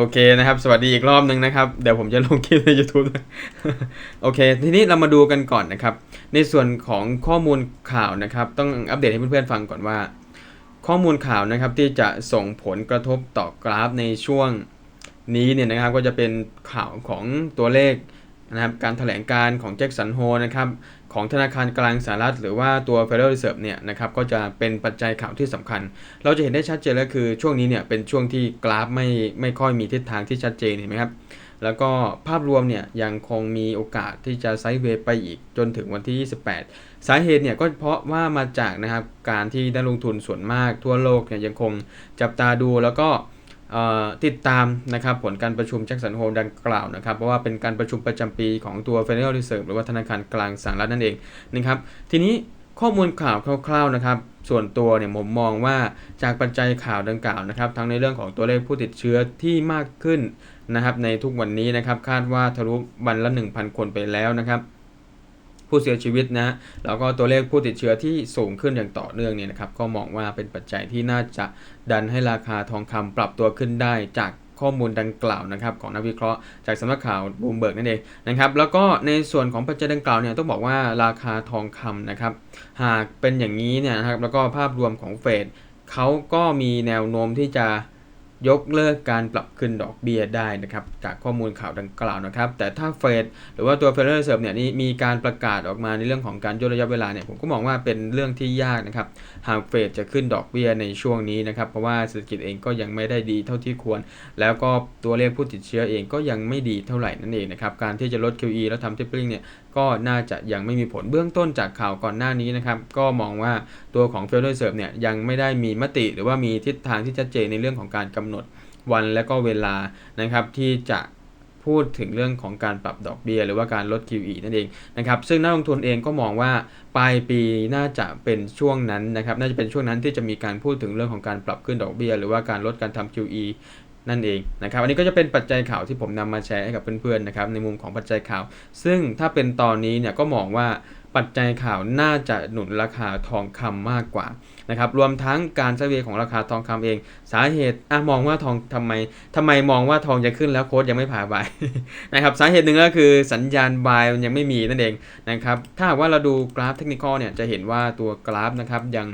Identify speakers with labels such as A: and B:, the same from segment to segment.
A: โอเคนะครับ สวัสดีอีกรอบหนึ่งนะครับ เดี๋ยวผมจะลงคลิปใน YouTube โอเค ทีนี้เรามาดูกันก่อนนะครับ ในส่วนของข้อมูลข่าวนะครับ ต้องอัปเดตให้เพื่อนๆฟังก่อนว่า ข้อมูลข่าวนะครับที่จะส่งผลกระทบต่อกราฟในช่วงนี้เนี่ยนะครับก็จะเป็นข่าวของตัวเลขนะครับการแถลงการของแจ็คสันโฮนะครับ ของธนาคารกลางสหรัฐหรือว่าตัว Federal Reserve เนี่ยนะครับก็จะเป็นปัจจัยข่าวที่สำคัญ เราจะเห็นได้ชัดเจนแล้วคือช่วงนี้เนี่ยเป็นช่วงที่กราฟไม่ไม่ค่อยมีทิศทางที่ชัดเจนเห็นไหมครับแล้วก็ภาพรวมเนี่ยยังคงมีโอกาสที่จะไซด์เวย์ไปอีกจนถึงวันที่ 28 สาเหตุเนี่ยก็เพราะว่ามาจากนะครับการที่นักลงทุนส่วนมากทั่วโลกเนี่ยยังคงจับตาดูแล้วก็ ติดตามนะครับผลการประชุมแจ็คสันโฮดังกล่าวนะครับ เพราะว่าเป็นการประชุมประจำปีของตัว Federal Reserve หรือว่าธนาคารกลางสหรัฐนั่นเองนะครับ ทีนี้ข้อมูลข่าวคร่าวๆนะครับ ส่วนตัวเนี่ยผมมองว่าจากปัจจัยข่าวดังกล่าวนะครับ ทั้งในเรื่องของตัวเลขผู้ติดเชื้อที่มากขึ้นนะครับ ในทุกวันนี้นะครับ คาดว่าทะลุวันละ 1,000 คนไปแล้วนะครับ ผู้เสียชีวิตนะแล้วก็ตัวเลขผู้ติดเชื้อที่สูงขึ้นอย่างต่อเนื่องเนี่ยนะครับก็มองว่าเป็นปัจจัยที่น่าจะดันให้ราคาทองคำปรับตัวขึ้นได้จากข้อมูลดังกล่าวนะครับของนักวิเคราะห์จากสำนักข่าวบูมเบิร์กนั่นเองนะครับแล้วก็ในส่วนของปัจจัยดังกล่าวเนี่ยต้องบอกว่าราคาทองคำนะครับหากเป็นอย่างนี้เนี่ยนะครับแล้วก็ภาพรวมของเฟดเขาก็มีแนวโน้มที่จะ ยกเลิกการปรับขึ้นดอกเบี้ยได้นะครับ จากข้อมูลข่าวดังกล่าวนะครับ แต่ถ้าเฟดหรือว่าตัว Federal Reserve เนี่ยนี่มีการประกาศออกมาในเรื่องของการย่นระยะเวลาเนี่ยผมก็มองว่าเป็นเรื่องที่ยากนะครับ หากเฟดจะขึ้นดอกเบี้ยในช่วงนี้นะครับ เพราะว่าเศรษฐกิจเองก็ยังไม่ได้ดีเท่าที่ควร แล้วก็ตัวเลขผู้ติดเชื้อเองก็ยังไม่ดีเท่าไหร่นั่นเองนะครับ การที่จะลด QE แล้วทำ tapering เนี่ยก็น่าจะยังไม่มีผลเบื้องต้นจากข่าวก่อนหน้านี้นะครับ ก็มองว่าตัวของ Federal Reserve เนี่ยยังไม่ได้มีมติหรือว่ามีทิศทางที่ชัดเจนในเรื่องของการกำหนดวันและก็เวลานะครับที่จะพูดถึงเรื่องของการปรับดอกเบี้ยหรือว่าการลด QE นั่นเองนะครับ ซึ่งนักลงทุนเองก็มองว่าปลายปีน่าจะเป็นช่วงนั้นนะครับ น่าจะเป็นช่วงนั้นที่จะมีการพูดถึงเรื่องของการปรับขึ้นดอกเบี้ยหรือว่าการลดการทำ QE นั่นเองนะครับอันนี้ก็จะเป็นปัจจัยข่าวที่ผมนำมาแชร์ให้กับเพื่อนๆนะครับในมุมของปัจจัยข่าว ซึ่งถ้าเป็นตอนนี้เนี่ยก็มองว่าปัจจัยข่าวน่าจะหนุนราคาทองคำมากกว่านะครับรวมทั้งการเฉลี่ยของราคาทองคำเอง สาเหตุอะมองว่าทองทำไมทำไมมองว่าทองจะขึ้นแล้วโค้ดยังไม่ผ่าบายนะครับสาเหตุหนึ่งก็คือสัญญาณบายมันยังไม่มีนั่นเองนะครับถ้าหากว่าเราดูกราฟเทคนิคเนี่ยจะเห็นว่าตัวกราฟนะครับยัง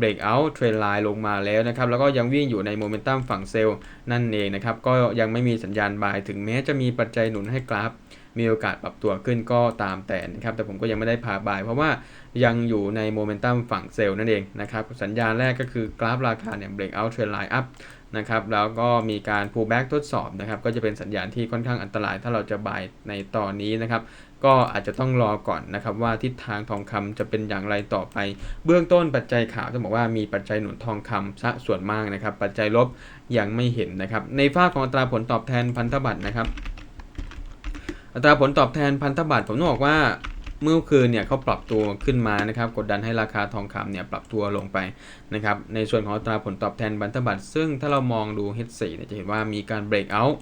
A: breakout trend line ลงมาแล้วนะครับ แล้วก็ยังวิ่งอยู่ในโมเมนตัมฝั่งเซลล์นั่นเองนะครับ ก็ยังไม่มีสัญญาณบาย ถึงแม้จะมีปัจจัยหนุนให้กราฟ มีโอกาสปรับตัวขึ้นก็ตามแต่นะครับ แต่ผมก็ยังไม่ได้พาบาย เพราะว่ายังอยู่ในโมเมนตัมฝั่งเซลล์นั่นเองนะครับ สัญญาณแรกก็คือกราฟราคาเนี่ย breakout trend line up นะครับ แล้วก็มีการ pullback ทดสอบนะครับ ก็จะเป็นสัญญาณที่ค่อนข้างอันตราย ถ้าเราจะบายในตอนนี้นะครับ ก็อาจจะต้องรอก่อนนะครับว่าทิศทางทองคำจะเป็นอย่างไรต่อไป เบื้องต้นปัจจัยข่าวต้องบอกว่ามีปัจจัยหนุนทองคำซะส่วนมากนะครับ ปัจจัยลบยังไม่เห็นนะครับ ในฝ้าของอัตราผลตอบแทนพันธบัตรนะครับ อัตราผลตอบแทนพันธบัตรผมต้องบอกว่าเมื่อคืนเนี่ยเขาปรับตัวขึ้นมานะครับกดดันให้ราคาทองคำเนี่ยปรับตัวลงไปนะครับในส่วนของอัตราผลตอบแทนพันธบัตรซึ่งถ้าเรามองดู H4 เนี่ยจะเห็นว่ามีการ break out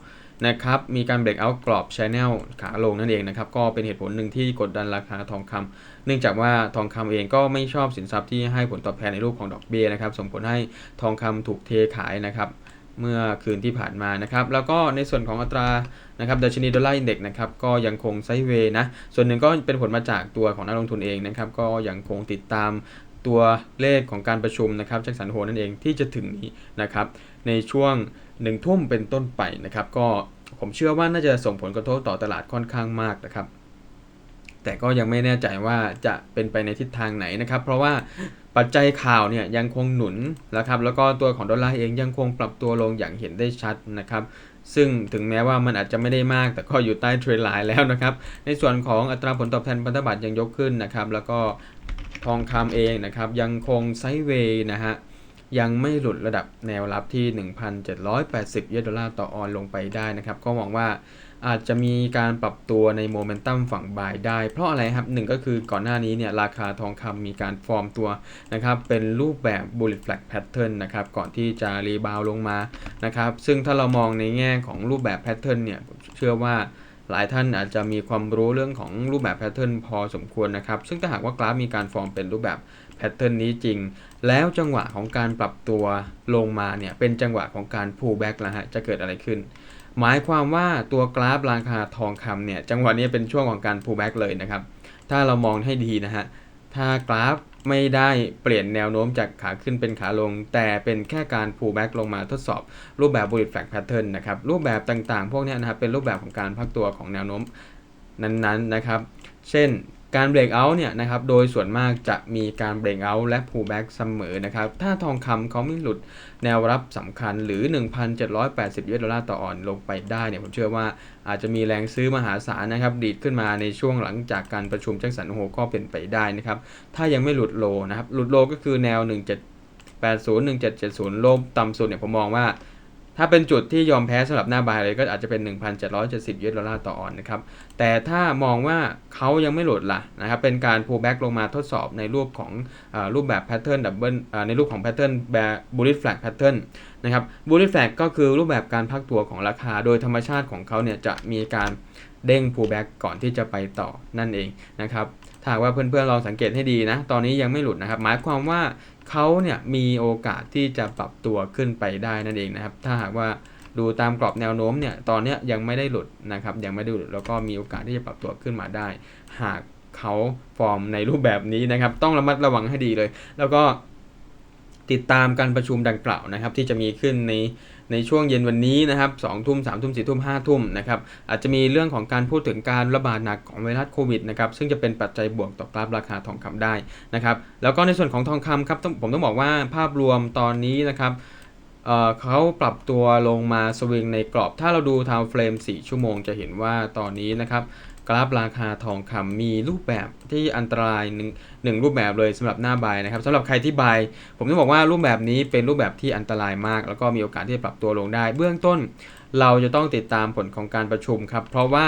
A: นะครับมีการ break out กรอบ channel ขาลงนั่นเองนะครับก็เป็นเหตุผลหนึ่งที่กดดันราคาทองคำเนื่องจากว่าทองคำเองก็ไม่ชอบสินทรัพย์ที่ให้ผลตอบแทนในรูปของดอกเบี้ยนะครับส่งผลให้ทองคำถูกเทขายนะครับเมื่อคืนที่ผ่านมานะครับ แล้วก็ในส่วนของอัตรานะครับดัชนีดอลลาร์อินเด็กนะครับก็ยังคงไซด์เวย์นะ ส่วนหนึ่งก็เป็นผลมาจากตัวของนักลงทุนเองนะครับ ก็ยังคงติดตามตัวเลขของการประชุมนะครับจากสันโฮนั่นเองที่จะถึงนี้นะครับ ในช่วง หนึ่งทุ่มเป็นต้นไปนะครับ ก็ผมเชื่อว่าน่าจะส่งผลกระทบต่อตลาดค่อนข้างมากนะครับ แต่ก็ยังไม่แน่ใจว่าจะเป็นไปในทิศทางไหนนะครับ เพราะว่าปัจจัยข่าวเนี่ยยังคงหนุนนะครับ แล้วก็ตัวของดอลลาร์เองยังคงปรับตัวลงอย่างเห็นได้ชัดนะครับ ซึ่งถึงแม้ว่ามันอาจจะไม่ได้มาก แต่ก็อยู่ใต้เทรนไลน์แล้วนะครับ ในส่วนของอัตราผลตอบแทนพันธบัตรยังยกขึ้นนะครับ แล้วก็ทองคำเองนะครับยังคงไซด์เวย์นะฮะ ยังไม่หลุดระดับแนวรับที่ 1,780 เยนดอลลาร์ต่อออนลงไปได้นะครับ ก็หวังว่าอาจจะมีการปรับตัวในโมเมนตัมฝั่งบายได้ เพราะอะไรครับหนึ่งก็คือก่อนหน้านี้เนี่ยราคาทองคำมีการฟอร์มตัวนะครับ เป็นรูปแบบ bullet flag pattern นะครับ ก่อนที่จะรีบาวลงมานะครับ ซึ่งถ้าเรามองในแง่ของรูปแบบ pattern เนี่ยเชื่อว่าหลายท่านอาจจะมีความรู้เรื่องของรูปแบบแพทเทิร์นพอสมควรนะครับ ซึ่งถ้าหากว่ากราฟมีการฟอร์มเป็นรูปแบบ แพทเทิร์นนี้จริง แล้วจังหวะของการปรับตัวลงมาเนี่ยเป็นจังหวะของการ pull back แล้วฮะจะเกิดอะไรขึ้น หมายความว่าตัวกราฟราคาทองคำเนี่ยจังหวะนี้เป็นช่วงของการ pull back เลยนะครับ ถ้าเรามองให้ดีนะฮะถ้ากราฟไม่ได้เปลี่ยนแนวโน้มจากขาขึ้นเป็นขาลง แต่เป็นแค่การ pull back ลงมาทดสอบ รูปแบบ bullish flag pattern นะครับรูปแบบต่างๆ พวกนี้นะครับเป็นรูปแบบของการพักตัวของแนวโน้มนั้นๆนะครับ เช่น การ break out เนี่ยนะครับโดยส่วนมากจะมีการ break out และ pull back เสมอนะครับ ถ้าทองคำเขาไม่หลุดแนวรับสำคัญหรือ 1,780 US ดอลลาร์ต่อออนลงไปได้เนี่ยผมเชื่อว่าอาจจะมีแรงซื้อมหาศาลนะครับ ดีดขึ้นมาในช่วงหลังจากการประชุมแจ็คสันโฮก็เป็นไปได้นะครับ ถ้ายังไม่หลุดโลนะครับ หลุดโลก็คือแนว 1780 1770 โลต่ำสุดเนี่ยผมมองว่า ถ้าเป็นจุดที่ยอมแพ้สำหรับหน้าบายเลยก็อาจจะเป็น 1,770 US ดอลาร์ต่อออนนะครับ แต่ถ้ามองว่าเขายังไม่หลุดล่ะนะครับ เป็นการ pull back ลงมาทดสอบในรูปของอรูปแบบ pattern double ในรูปของ pattern bullish flag pattern นะครับ bullish flag ก็คือรูปแบบการพักตัวของราคา โดยธรรมชาติของเขาเนี่ยจะมีการเด้ง pull back ก่อนที่จะไปต่อนั่นเองนะครับ หากว่าเพื่อนๆลองสังเกตให้ดีนะ ตอนนี้ยังไม่หลุดนะครับ หมายความว่าเขาเนี่ยมีโอกาสที่จะปรับตัวขึ้นไปได้นั่นเองนะครับ ถ้าหากว่าดูตามกรอบแนวโน้มเนี่ย ตอนนี้ยังไม่ได้หลุดนะครับ ยังไม่ได้หลุด แล้วก็มีโอกาสที่จะปรับตัวขึ้นมาได้ หากเขาฟอร์มในรูปแบบนี้นะครับ ต้องระมัดระวังให้ดีเลย แล้วก็ติดตามการประชุมดังกล่าวนะครับ ที่จะมีขึ้นใน ในช่วงเย็นวันนี้นะครับสองทุ่มสามทุ่มสี่ทุ่มห้าทุ่มนะครับอาจจะมีเรื่องของการพูดถึงการระบาดหนักของไวรัสโควิดนะครับซึ่งจะเป็นปัจจัยบวกต่อกราฟราคาทองคำได้นะครับแล้วก็ในส่วนของทองคำครับผมต้องบอกว่าภาพรวมตอนนี้นะครับเเขาปรับตัวลงมาสวิงในกรอบ ถ้าเราดูทาวเฟรม 4 ชั่วโมงจะเห็นว่าตอนนี้นะครับ กราฟราคาทองคำมีรูปแบบที่อันตรายหนึ่งหนึ่งรูปแบบเลยสำหรับหน้าบายนะครับสำหรับใครที่บายผมต้องบอกว่ารูปแบบนี้เป็นรูปแบบที่อันตรายมาก แล้วก็มีโอกาสที่จะปรับตัวลงได้ เบื้องต้น เราจะต้องติดตามผลของการประชุมครับ เพราะว่า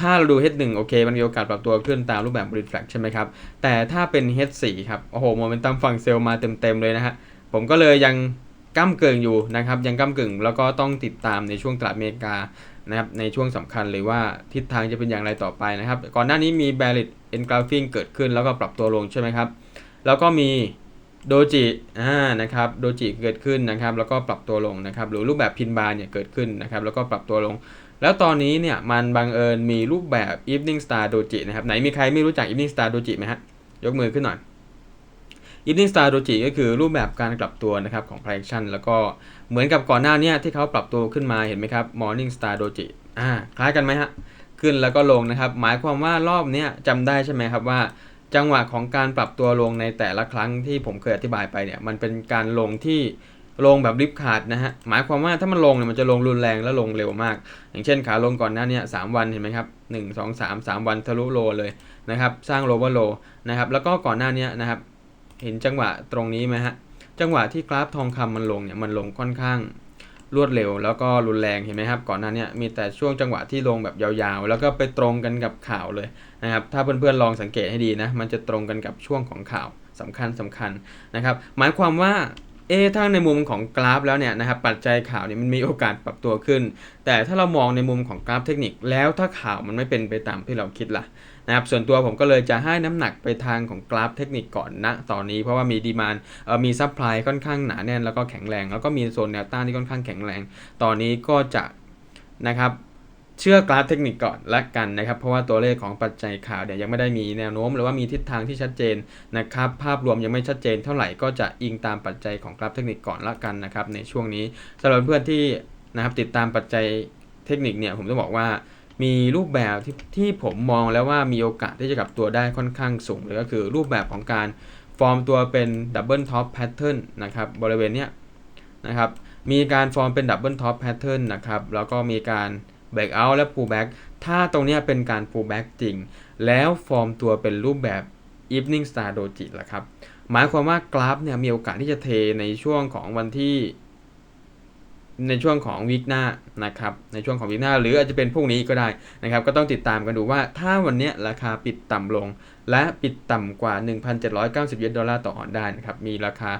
A: ถ้าเราดู H1 โอเค มันมีโอกาสปรับตัวขึ้นตามรูปแบบ Bullish Flag ใช่ไหมครับ แต่ถ้าเป็น H4 ครับ โอ้โห โมเมนตัมฝั่งเซลล์มาเต็ม ๆ เลยนะฮะ ผมก็เลยยังก้ามเกิงอยู่นะครับ ยังก้ามกึ่งแล้วก็ต้องติดตามในช่วงตลาดอเมริกา นะครับในช่วงสำคัญเลยว่าทิศทางจะเป็นอย่างไรต่อไปนะครับ ก่อนหน้านี้มี Bearish Engulfing เกิดขึ้นแล้วก็ปรับตัวลงใช่ไหมครับ แล้วก็มีโดจิอ่านะครับโดจิเกิดขึ้นนะครับ แล้วก็ปรับตัวลงนะครับ หรือรูปแบบพินบาร์เนี่ยเกิดขึ้นนะครับ แล้วก็ปรับตัวลง แล้วตอนนี้เนี่ยมันบังเอิญมีรูปแบบ Evening Star Doji นะครับไหนมีใครไม่รู้จัก Evening Star Doji ไหมฮะยกมือขึ้นหน่อย Evening Star Doji ก็คือรูปแบบการกลับตัวนะครับของ Price Action แล้วก็เหมือนกับก่อนหน้านี้ที่เขาปรับตัวขึ้นมาเห็นไหมครับ Morning Star Doji อ่าคล้ายกันไหมฮะ ขึ้นแล้วก็ลงนะครับ หมายความว่ารอบนี้จำได้ใช่ไหมครับว่า จังหวะของการปรับตัวลงในแต่ละครั้งที่ผมเคยอธิบายไปเนี่ยมันเป็นการลงที่ลงแบบริบขาดนะฮะหมายความว่าถ้ามันลงเนี่ยมันจะลงรุนแรงและลงเร็วมาก อย่างเช่นขาลงก่อนหน้านี้สามวันเห็นไหมครับหนึ่งสองสามสามวันทะลุโลเลยนะครับสร้างโลเวอร์โลนะครับแล้วก็ก่อนหน้านี้นะครับ เห็นจังหวะตรงนี้ไหมฮะ จังหวะที่กราฟทองคำมันลงเนี่ยมันลงค่อนข้างรวดเร็ว แล้วก็รุนแรงเห็นไหมครับ ก่อนหน้านี้มีแต่ช่วงจังหวะที่ลงแบบยาวๆ แล้วก็ไปตรงกันกับข่าวเลยนะครับ ถ้าเพื่อนๆลองสังเกตให้ดีนะ มันจะตรงกันกับช่วงของข่าวสำคัญสำคัญนะครับ หมายความว่าเอะถ้าในมุมของกราฟแล้วเนี่ยนะครับปัจจัยข่าวเนี่ยมันมีโอกาสปรับตัวขึ้น แต่ถ้าเรามองในมุมของกราฟเทคนิคแล้วถ้าข่าวมันไม่เป็นไปตามที่เราคิดล่ะ นะครับส่วนตัวผมก็เลยจะให้น้ำหนักไปทางของกราฟเทคนิคก่อนนะตอนนี้เพราะว่ามีดีมานมีซัพพลายค่อนข้างหนาแน่นแล้วก็แข็งแรง แล้วก็มีโซนแนวต้านที่ค่อนข้างแข็งแรง ตอนนี้ก็จะนะครับเชื่อกราฟเทคนิคก่อนละกันนะครับ เพราะว่าตัวเลขของปัจจัยข่าวเนี่ยยังไม่ได้มีแนวโน้ม หรือว่ามีทิศทางที่ชัดเจนนะครับภาพรวมยังไม่ชัดเจนเท่าไหร่ก็จะอิงตามปัจจัยของกราฟเทคนิคก่อนละกันนะครับในช่วงนี้สำหรับเพื่อนที่นะครับติดตามปัจจัยเทคนิคเนี่ยผมต้องบอกว่า มีรูปแบบที่ที่ผมมองแล้วว่ามีโอกาสที่จะกลับตัวได้ค่อนข้างสูงเลยก็คือรูปแบบของการฟอร์มตัวเป็นดับเบิลท็อปแพทเทิร์นนะครับบริเวณเนี้ยนะครับมีการฟอร์มเป็นดับเบิลท็อปแพทเทิร์นนะครับแล้วก็มีการ break out และ pull back ถ้าตรงเนี้ยเป็นการ pull back จริง แล้วฟอร์มตัวเป็นรูปแบบ evening star doji ล่ะครับ หมายความว่ากราฟเนี่ยมีโอกาสที่จะเทในช่วงของวันที่ ในช่วงของวีคหน้านะครับในช่วงของวีคหน้า หรืออาจจะเป็นพรุ่งนี้ก็ได้นะครับก็ต้องติดตามกันดูว่าถ้าวันนี้ราคาปิดต่ำลง และปิดต่ำกว่า 1,790เยนดอลลาร์ต่อออนได้นะครับมีราคา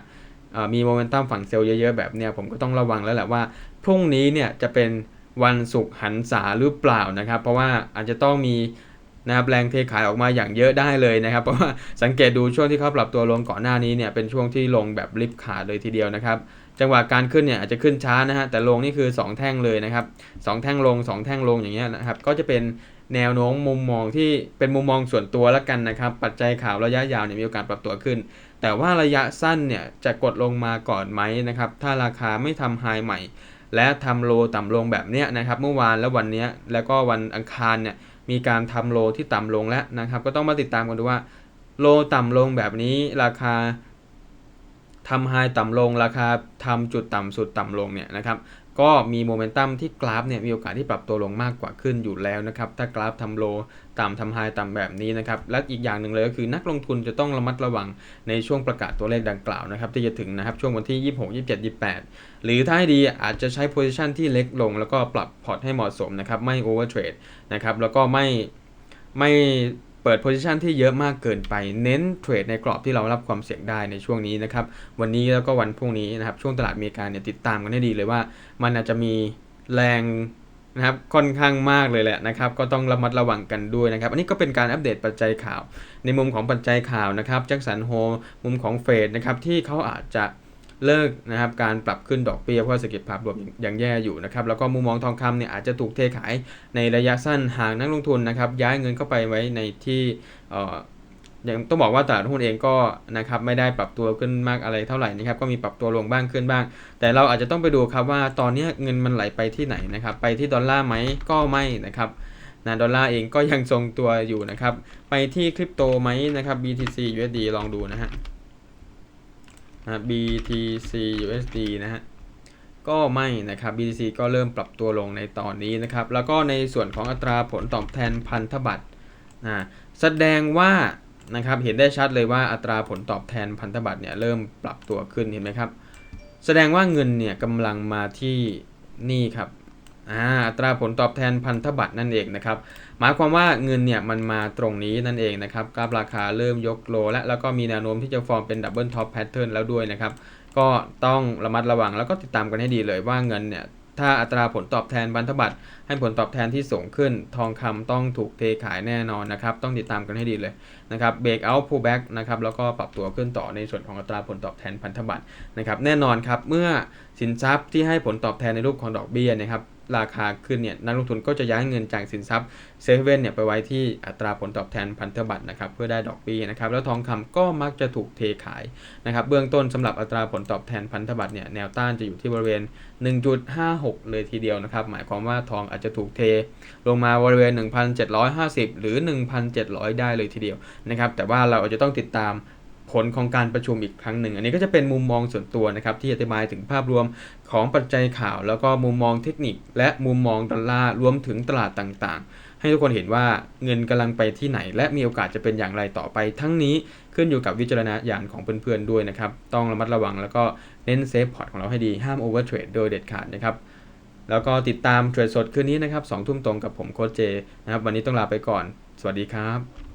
A: มีโมเมนตัมฝั่งเซลล์เยอะๆ แบบเนี้ยผมก็ต้องระวังแล้วแหละว่า พรุ่งนี้เนี่ยจะเป็นวันศุกร์หันษาหรือเปล่านะครับ เพราะว่าอาจจะต้องมีนะครับแรงเทขายออกมาอย่างเยอะได้เลยนะครับ เพราะว่าสังเกตดูช่วงที่เขาปรับตัวลงก่อนหน้านี้เนี่ยเป็นช่วงที่ลงแบบลิฟขาดเลยทีเดียวนะครับ จังหวะการขึ้นเนี่ยอาจจะขึ้นช้านะฮะแต่ลงนี่คือ 2 แท่งเลยนะครับสองแท่งลง 2 แท่งลงอย่างเงี้ยนะครับก็จะเป็นแนวโน้มมุมมองที่เป็นมุมมองส่วนตัวแล้วกันนะครับ ปัจจัยข่าวระยะยาวเนี่ยมีโอกาสปรับตัวขึ้น แต่ว่าระยะสั้นเนี่ยจะกดลงมาก่อนไหมนะครับถ้าราคาไม่ทำไฮใหม่ และทำโลต่ำลงแบบเนี้ยนะครับเมื่อวานและวันนี้แล้วก็วันอังคารเนี่ยมีการทำโลที่ต่ำลงแล้วนะครับ ก็ต้องมาติดตามกันดูว่า โลต่ำลงแบบนี้ราคา ทำไฮต่ำลงราคาทำจุดต่ำสุดต่ำลงเนี่ยนะครับก็มีโมเมนตัมที่กราฟเนี่ยมีโอกาสที่ปรับตัวลงมากกว่าขึ้นอยู่แล้วนะครับ ถ้ากราฟทำโลต่ำทำไฮต่ำแบบนี้นะครับ และอีกอย่างหนึ่งเลยก็คือนักลงทุนจะต้องระมัดระวังในช่วงประกาศตัวเลขดังกล่าวนะครับ ที่จะถึงนะครับช่วงวันที่ 26 27 28 หรือถ้าให้ดีอาจจะใช้ position ที่เล็กลง แล้วก็ปรับพอร์ตให้เหมาะสมนะครับ ไม่ over trade นะครับแล้วก็ไม่ไม่ เปิด position ที่เยอะมากเกินไป เน้นเทรดในกรอบที่เรารับความเสี่ยงได้ในช่วงนี้นะครับ วันนี้แล้วก็วันพรุ่งนี้นะครับ ช่วงตลาดอเมริกาเนี่ยติดตามกันให้ดีเลยว่า มันอาจจะมีแรงนะครับค่อนข้างมากเลยแหละนะครับ ก็ต้องระมัดระวังกันด้วยนะครับ อันนี้ก็เป็นการอัปเดตปัจจัยข่าว ในมุมของปัจจัยข่าวนะครับแจ็คสันโฮมุมของเฟดนะครับที่เขาอาจจะ เลิกนะครับการปรับขึ้นดอกเบี้ยเพราะเศรษฐกิจภาพรวมยังแย่อยู่นะครับแล้วก็มุมมองทองคำเนี่ยอาจจะถูกเทขายในระยะสั้นหากนักลงทุนนะครับย้ายเงินเข้าไปไว้ในที่เอ่อยังต้องบอกว่าตลาดหุ้นเองก็นะครับไม่ได้ปรับตัวขึ้นมากอะไรเท่าไหร่นะครับก็มีปรับตัวลงบ้างขึ้นบ้าง แต่เราอาจจะต้องไปดูครับว่าตอนนี้เงินมันไหลไปที่ไหนนะครับไปที่ดอลลาร์ไหมก็ไม่นะครับนะดอลลาร์เองก็ยังทรงตัวอยู่นะครับไปที่คริปโตไหมนะครับ BTC USD ลองดูนะฮะ นะ BTC USD นะฮะก็ไม่นะครับ BTC ก็เริ่มปรับตัวลงในตอนนี้นะครับ แล้วก็ในส่วนของอัตราผลตอบแทนพันธบัตรนะแสดงว่านะครับเห็นได้ชัดเลยว่าอัตราผลตอบแทนพันธบัตรเนี่ยเริ่มปรับตัวขึ้นเห็นไหมครับ แสดงว่าเงินเนี่ยกำลังมาที่นี่ครับ อัตราผลตอบแทนพันธบัตรนั่นเองนะครับหมายความว่าเงินเนี่ยมันมาตรงนี้นั่นเองนะครับกราฟราคาเริ่มยกโลและแล้วก็มีแนวโน้มที่จะฟอร์มเป็นดับเบิลท็อปแพทเทิร์นแล้วด้วยนะครับก็ต้องระมัดระวังแล้วก็ติดตามกันให้ดีเลยว่าเงินเนี่ยถ้าอัตราผลตอบแทนพันธบัตรให้ผลตอบแทนที่สูงขึ้น ทองคำต้องถูกเทขายแน่นอนนะครับ ต้องติดตามกันให้ดีเลยนะครับเบรกเอาท์พูแบ็กนะครับแล้วก็ปรับตัวขึ้นต่อในส่วนของอัตราผลตอบแทนพันธบัตรนะครับ แน่นอนครับเมื่อสินทรัพย์ที่ให้ผลตอบแทนในรูปของดอกเบี้ยนะครับ ราคาขึ้นเนี่ยนักลงทุนก็จะย้ายเงินจากสินทรัพย์เซเว่นเนี่ยไปไว้ที่อัตราผลตอบแทนพันธบัตรนะครับเพื่อได้ดอกเบี้ยนะครับแล้วทองคำก็มักจะถูกเทขายนะครับเบื้องต้นสำหรับอัตราผลตอบแทนพันธบัตรเนี่ยแนวต้านจะอยู่ที่บริเวณ 1.56 เลยทีเดียวนะครับหมายความว่าทองอาจจะถูกเท ลงมาบริเวณ 1,750 หรือ 1,700 ได้เลยทีเดียวนะครับแต่ว่าเราอาจจะต้องติดตาม ผลของการประชุมอีกครั้งหนึ่ง อันนี้ก็จะเป็นมุมมองส่วนตัวนะครับที่อธิบายถึงภาพรวมของปัจจัยข่าว แล้วก็มุมมองเทคนิค และมุมมองดอลลาร์รวมถึงตลาดต่างๆ ให้ทุกคนเห็นว่าเงินกำลังไปที่ไหน และมีโอกาสจะเป็นอย่างไรต่อไป ทั้งนี้ขึ้นอยู่กับวิจารณญาณของเพื่อนๆด้วยนะครับต้องระมัดระวังแล้วก็เน้นเซฟพอร์ตของเราให้ดีห้ามโอเวอร์เทรดโดยเด็ดขาดนะครับแล้วก็ติดตามเทรดสดคืนนี้นะครับ2ทุ่มตรงกับผมโค้ชเจนะครับวันนี้ต้องลาไปก่อน สวัสดีครับ